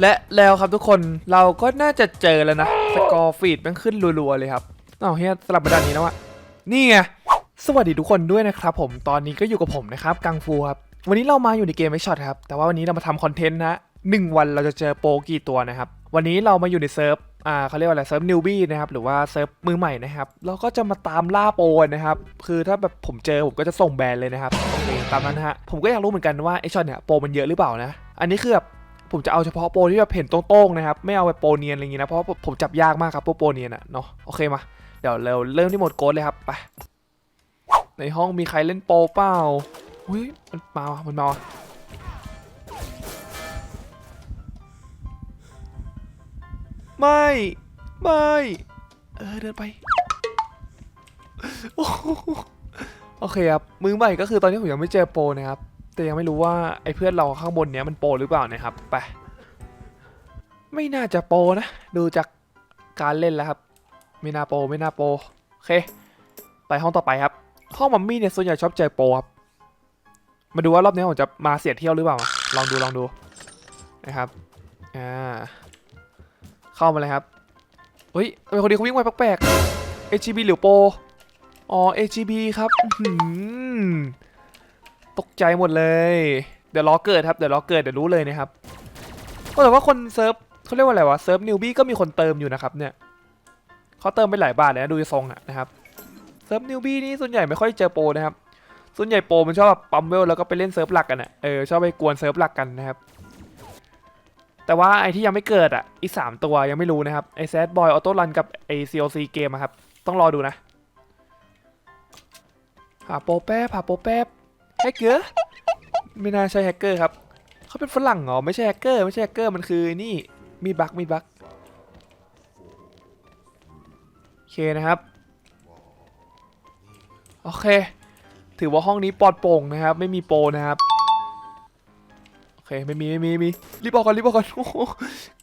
และแล้วครับทุกคนเราก็น่าจะเจอแล้วนะสกอร์ฟีดมันขึ้นรัวๆเลยครับอ้าวเฮียสลับมาด้านนี้แล้วอะนี่ไงสวัสดีทุกคนด้วยนะครับผมตอนนี้ก็อยู่กับผมนะครับกังฟูครับวันนี้เรามาอยู่ในเกมไม่ช็อตครับแต่ว่าวันนี้เรามาทำคอนเทนต์นะหนึ่งวันเราจะเจอโปกี่ตัวนะครับวันนี้เรามาอยู่ในเซิร์ฟอ่าเขาเรียกว่าอะไรเซิร์ฟนิวบี้นะครับหรือว่าเซิร์ฟมือใหม่นะครับเราก็จะมาตามล่าโปนะครับคือถ้าแบบผมเจอผมก็จะส่งแบนเลยนะครับโอเคตามนั้นฮะผมก็อยากรู้เหมือนกันว่าไอช็อตเนี่ยโปมันเยอะหรือเปล่านะ อันนี้คือแบบ ผมจะเอาเฉพาะโปรที่แบบเห็นโต้งๆนะครับ ไม่เอาไปโปรเนียนอะไรอย่างงี้นะ เพราะผมจับยากมากครับพวกโปรเนียนอะเนาะ โอเคมา เดี๋ยวเราเริ่มที่โหมดโกดเลยครับ ไป ในห้องมีใครเล่นโปรเปล่าอุ้ย มันมาวะมันมาวะไม่ ไม่ เออเดินไปโอโอเคครับ มือใหม่ก็คือตอนนี้ผมยังไม่เจอโปรนะครับ แต่ยังไม่รู้ว่าไอ้เพื่อนเราข้างบนเนี้ยมันโปรหรือเปล่านะครับ ไป ไม่น่าจะโปรนะ ดูจากการเล่นแล้วครับ ไม่น่าโปรไม่น่าโปรโอเค ไปห้องต่อไปครับ ห้องมัมมี่เนี่ยส่วนใหญ่ชอบเจอโปรครับ มาดูว่ารอบนี้ผมจะมาเสียเที่ยวหรือเปล่า ลองดูลองดูนะครับ อ่า เข้ามาเลยครับเฮ้ยทำไมคนนี้เขาวิ่งไวแปลกๆ HGB หรือโปรอ๋อ HGB ครับ ตกใจหมดเลย เดี๋ยวรอเกิดครับ เดี๋ยวรอเกิดเดี๋ยวรู้เลยนะครับก็แต่ว่าคนเซิร์ฟเขาเรียกว่าอะไรวะ เซิร์ฟนิวบี้ก็มีคนเติมอยู่นะครับเนี่ยเขาเติมไปหลายบาทเลยนะดูทรงอะนะครับ เซิร์ฟนิวบี้นี่ส่วนใหญ่ไม่ค่อยเจอโปรนะครับ ส่วนใหญ่โปรมันชอบปั๊มเวลแล้วก็ไปเล่นเซิร์ฟหลักกันอะเออชอบไปกวนเซิร์ฟหลักกันนะครับ แต่ว่าไอที่ยังไม่เกิดอะอีกสามตัวยังไม่รู้นะครับไอแซดบอยออโต้รันกับไอซีโอซีเกมอะครับต้องรอดูนะหาโปรแป๊บหาโปรแป๊บ แฮกเกอร์ไม่น่าใช่แฮกเกอร์ครับเขาเป็นฝรั่งเหรอไม่ใช่แฮกเกอร์ไม่ใช่แฮกเกอร์มันคือนี่มีบั๊กมีบั๊กโอเคนะครับโอเค ถือว่าห้องนี้ปลอดโปร่งนะครับ ไม่มีโปนะครับโอเคไม่มีไม่มีมีรีบออกก่อนรีบออกก่อนโอ้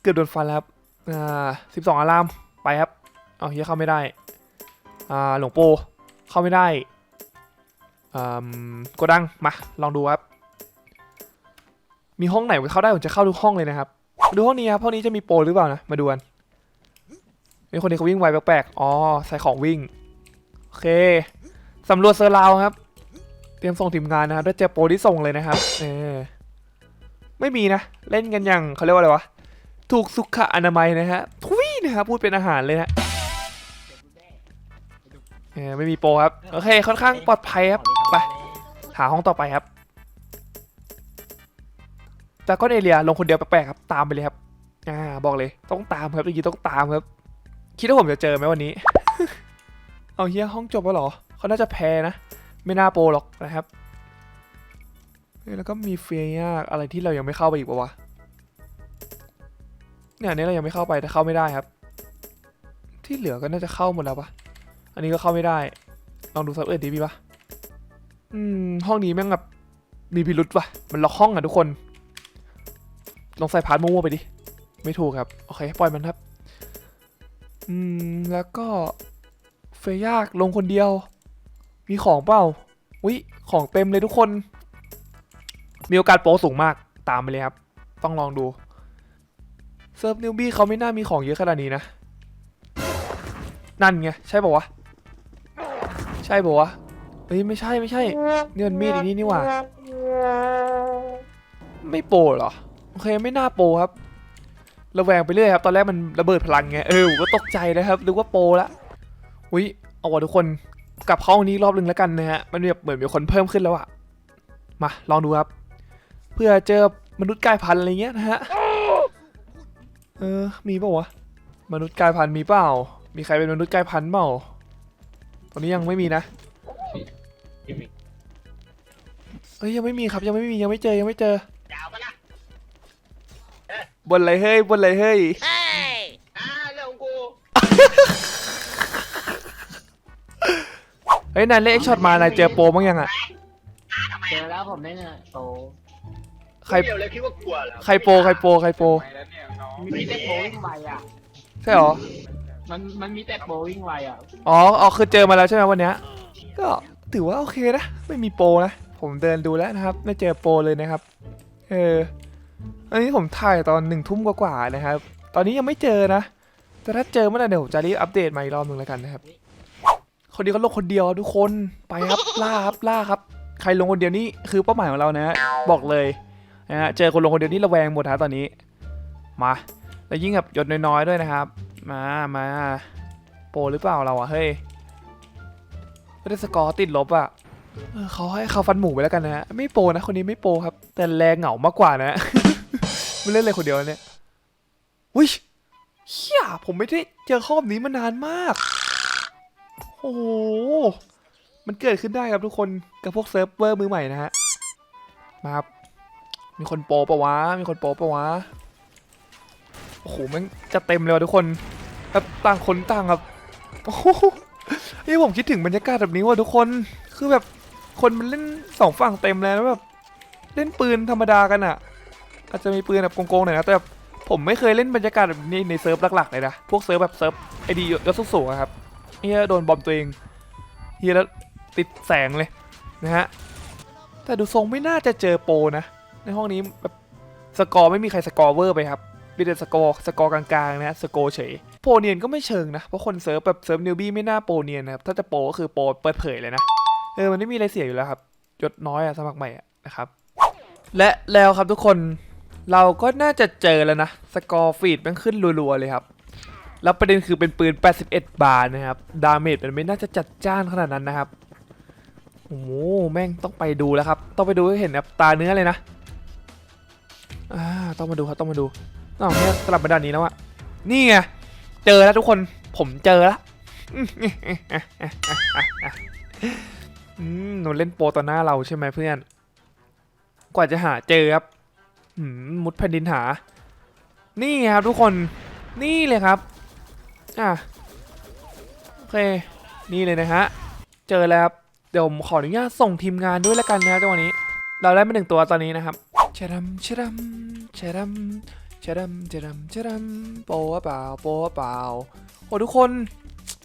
เกือบโดนฟันแล้วครับอ่าสิบสองอารามไปครับเอาเฮียเข้าไม่ได้อ่าหลวงโปเข้าไม่ได้ โกดังมาลองดูครับ มีห้องไหนเข้าได้ผมจะเข้าทุกห้องเลยนะครับ ดูห้องนี้ครับห้องนี้จะมีโปรหรือเปล่านะมาดูกันมีคนนี้เขาวิ่งไวแปลกๆอ๋อใส่ของวิ่งโอเคสำรวจเซอร์ราวครับ เตรียมส่งทีมงานนะครับถ้าเจอโปรที่ส่งเลยนะครับเออไม่มีนะ เล่นกันอย่างเขาเรียกว่าอะไรวะถูกสุขอนามัยนะฮะทุยนะครับพูดเป็นอาหารเลยนะ เออไม่มีโปรครับ โอเค ค่อนข้างปลอดภัยครับ ไป หาห้องต่อไปครับจากก้อนเอเรียลงคนเดียวแปลกๆครับ ตามไปเลยครับ อ่า บอกเลย ต้องตามครับอย่างนี้ต้องตามครับ คิดว่าผมจะเจอไหมวันนี้ เอาเฮียห้องจบแล้วเหรอ เขาน่าจะแพ้นะ ไม่น่าโปรหรอกนะครับ แล้วก็มีเฟียอะไรที่เรายังไม่เข้าไปอีกปะวะ เนี่ยอันนี้เรายังไม่เข้าไปแต่เข้าไม่ได้ครับ ที่เหลือก็น่าจะเข้าหมดแล้วปะ อันนี้ก็เข้าไม่ได้ ลองดูซับเอิร์ดดีพี่ปะอืม ห้องนี้แม่งแบบมีพิรุษว่ะ มันล็อกห้องอะทุกคน ลองใส่พาร์ทมั่วๆไปดิ ไม่ถูกครับ โอเค ปล่อยมันครับ อืม แล้วก็ เฟยยากลงคนเดียว มีของเปล่าวิของเต็มเลยทุกคน มีโอกาสโปรสูงมาก ตามไปเลยครับ ต้องลองดู เซิร์ฟนิวบี้เขาไม่น่ามีของเยอะขนาดนี้นะ นั่นไง ใช่ป่าวะใช่ป่าวะเฮ้ยไม่ใช่ไม่ใช่นี่มันมีดอันนี้นี่หว่า ไม่โปรเหรอ โอเคไม่น่าโปรครับ ระแวงไปเรื่อยครับ ตอนแรกมันระเบิดพลังไง เออผมก็ตกใจนะครับนึกว่าโปรละ อุ้ยเอาวะทุกคน กลับเข้าห้องนี้รอบหนึ่งแล้วกันนะฮะ มันแบบเหมือนมีคนเพิ่มขึ้นแล้วอะมาลองดูครับ เพื่อเจอมนุษย์กลายพันธุ์อะไรเงี้ยนะฮะ เออ มีปล่าวะ มนุษย์กลายพันธุ์มีเปล่า มีใครเป็นมนุษย์กลายพันธุ์เปล่า ตอนนี้ยังไม่มีนะเอ้ยยังไม่มีครับยังไม่มียังไม่เจอยังไม่เจอดาวปะล่ะบนอะไรเฮ้ยบนอะไรเฮ้ยอ่าเรื่องของกูเฮ้ยนายเล่นเอ็กช็อตมานายเจอโปรบ้างยังอะเจอแล้วผมได้เนี่ยโตใครเดียวเลยคิดว่ากลัวเหรอใครโปรใครโปรใครโปรมีแต่โบวิ่งไวอะใช่หรอ มันมันมีแต่โบวิ่งไวอะอ๋ออ๋อคือเจอมาแล้วใช่ไหมวันเนี้ยก็ถือว่าโอเคนะไม่มีโปรนะผมเดินดูแล้วนะครับ ไม่เจอโปรเลยนะครับเอออันนี้ผมถ่ายตอนหนึ่งทุ่มกว่าๆนะครับ ตอนนี้ยังไม่เจอนะแต่ถ้าเจอเมื่อไหร่เดี๋ยวผมจะรีบอัปเดตมาอีกรอบหนึ่งแล้วกันนะครับคนเดียวก็ลงคนเดียวทุกคนไปครับล่าครับล่าครับ ใครลงคนเดียวนี่คือเป้าหมายของเรานะฮะบอกเลยนะฮะเจอคนลงคนเดียวนี่ระแวงหมดฮะตอนนี้มาแล้วยิ่งแบบหยดน้อยๆด้วยนะครับ มามาโปรหรือเปล่าเราอะเฮ้ยไม่ได้สกอร์ติดลบอะเขาให้เขาฟันหมูไปแล้วกันนะฮะไม่โปรนะคนนี้ไม่โปรครับ แต่แรงเหงามากกว่านะไม่เล่นเลยคนเดียวเนี่ยอุ้ยเฮียผมไม่ได้เจอข้อบนี้มานานมากโอ้โหมันเกิดขึ้นได้ครับทุกคนกับพวกเซิร์ฟเวอร์มือใหม่นะฮะมาครับมีคนโปรปะวะมีคนโปรปะวะโอ้โหม่งจะเต็มเลยวะทุกคน แบบต่างคนต่างแบบโอ้โหนี่ผมคิดถึงบรรยากาศแบบนี้ว่ะทุกคนคือแบบคนมันเล่นสองฝั่งเต็มแล้วแบบเล่นปืนธรรมดากันอะ อาจจะมีปืนแบบโกงๆหน่อยนะแต่แบบผมไม่เคยเล่นบรรยากาศแบบนี้ในเซิร์ฟหลักๆเลยนะพวกเซิร์ฟแบบเซิร์ฟไอดียศสูงๆครับเฮียโดนบอมตัวเองเฮียแล้วติดแสงเลยนะฮะแต่ดูทรงไม่น่าจะเจอโปนะ ในห้องนี้แบบสกอร์ไม่มีใครสกอร์เวอร์ไปครับมีแต่สกอร์สกอร์กลางๆนะฮะสกอร์เฉย โปเนียนก็ไม่เชิงนะ เพราะคนเซิร์ฟแบบเซิร์ฟนิวบี้ไม่น่าโปเนียนนะครับ ถ้าจะโปก็คือโปเปิดเผยเลยนะ เออ มันไม่มีอะไรเสียอยู่แล้วครับ ยศน้อยอะสมัครใหม่อะนะครับ และแล้วครับทุกคน เราก็น่าจะเจอแล้วนะ สกอร์ฟีดมันขึ้นรัวๆเลยครับ แล้วประเด็นคือเป็นปืน 81 บาทนะครับ ดาเมจมันไม่น่าจะจัดจ้านขนาดนั้นนะครับ โอ้โห แม่งต้องไปดูแล้วครับ ต้องไปดูให้เห็นแบบตาเนื้อเลยนะ อ่า ต้องมาดูครับ ต้องมาดูอ้าวเนี่ยกลับมาด้านนี้แล้วอะนี่ไง เจอแล้วทุกคน ผมเจอแล้วหนูเล่นโปต่อหน้าเราใช่ไหมเพื่อน กว่าจะหาเจอครับมุดแผ่นดินหา นี่ครับทุกคน นี่เลยครับ อะโอเค นี่เลยนะฮะ เจอแล้วครับ เดี๋ยวผมขออนุญาตส่งทีมงานด้วยแล้วกันนะจังหวะนี้ เราได้มาหนึ่งตัวตอนนี้นะครับชะดำชะดำชะดำ ชะดำชะดำชะดำโปะเปล่าโปะเปล่าโอ้ทุกคน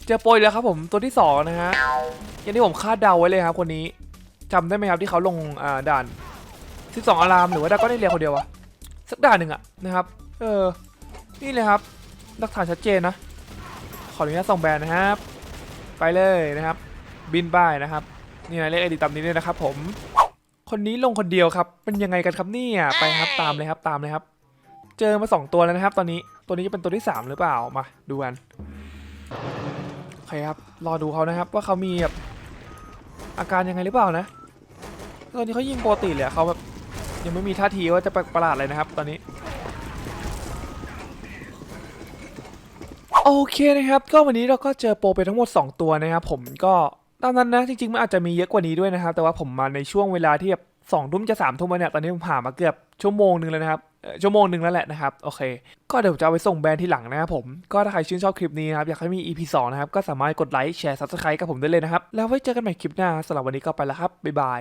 เจอโปรอีกแล้วครับผมตัวที่สองนะฮะอย่างที่ผมคาดเดาไว้เลยครับคนนี้จำได้ไหมครับที่เขาลงอ่าด่าน 12 อารามหรือว่าดาก็ได้เรียคนเดียววะสักด่านหนึ่งอะนะครับ เออ นี่เลยครับหลักฐานชัดเจนนะ ขออนุญาตส่งแบรนด์นะครับ ไปเลยนะครับ บินบ่ายนะครับ นี่นะเลขไอดีตามนี้เลยนะครับ ผม คนนี้ลงคนเดียวครับ เป็นยังไงกันครับเนี่ยไปครับตามเลยครับตามเลยครับ เจอมาสองตัวแล้วนะครับ ตอนนี้ตัวนี้จะเป็นตัวที่สามหรือเปล่ามาดูกันโอเคครับรอดูเขานะครับว่าเขามีแบบอาการยังไงหรือเปล่านะตอนนี้เขายิงปกติเลยเขาแบบยังไม่มีท่าทีว่าจะประหลาดเลยนะครับ ตอนนี้โอเคนะครับ ก็วันนี้เราก็เจอโปรไปทั้งหมด 2 ตัวนะครับ ผมก็ตามนั้นนะจริงๆมันอาจจะมีเยอะกว่านี้ด้วยนะครับ แต่ว่าผมมาในช่วงเวลาที่แบบสองทุ่มจะสามทุ่มแล้วเนี่ยตอนนี้ผมผ่านมาเกือบชั่วโมงหนึ่งแล้วนะครับ ชั่วโมงหนึ่งแล้วแหละนะครับ โอเค ก็เดี๋ยวจะเอาไปส่งแบรนด์ที่หลังนะครับผม ก็ถ้าใครชื่นชอบคลิปนี้นะครับ อยากให้มี EP 2 นะครับ ก็สามารถกดไลค์แชร์ Subscribe กับผมได้เลยนะครับ แล้วไว้เจอกันใหม่คลิปหน้าสำหรับวันนี้ก็ไปแล้วครับบ๊ายบาย